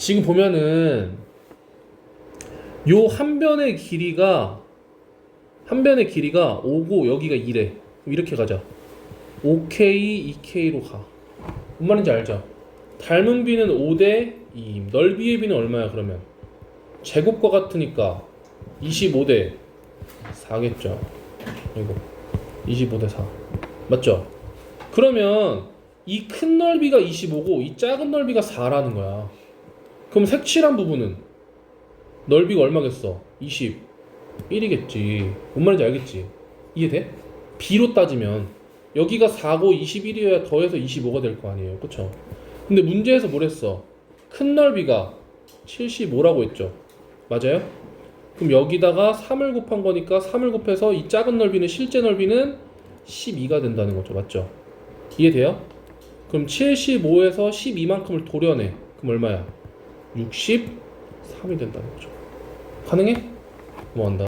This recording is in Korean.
지금 보면은 요 한 변의 길이가 한 변의 길이가 5고 여기가 2래. 그럼 이렇게 가자. 5K, 2K로 가. 뭔 말인지 알죠? 닮은 비는 5대 2. 넓이의 비는 얼마야 그러면? 제곱과 같으니까 25대 4겠죠. 이거 25대 4. 맞죠? 그러면 이 큰 넓이가 25고 이 작은 넓이가 4라는 거야. 그럼 색칠한 부분은 넓이가 얼마겠어? 21이겠지. 뭔 말인지 알겠지? 이해돼? B로 따지면 여기가 4고 21이어야 더해서 25가 될 거 아니에요. 그쵸? 근데 문제에서 뭘 했어? 큰 넓이가 75라고 했죠. 맞아요? 그럼 여기다가 3을 곱한 거니까 3을 곱해서 이 작은 넓이는 실제 넓이는 12가 된다는 거죠. 맞죠? 이해돼요? 그럼 75에서 12만큼을 도려내. 그럼 얼마야? 63이 된다는 거죠. 가능해? 뭐 한다.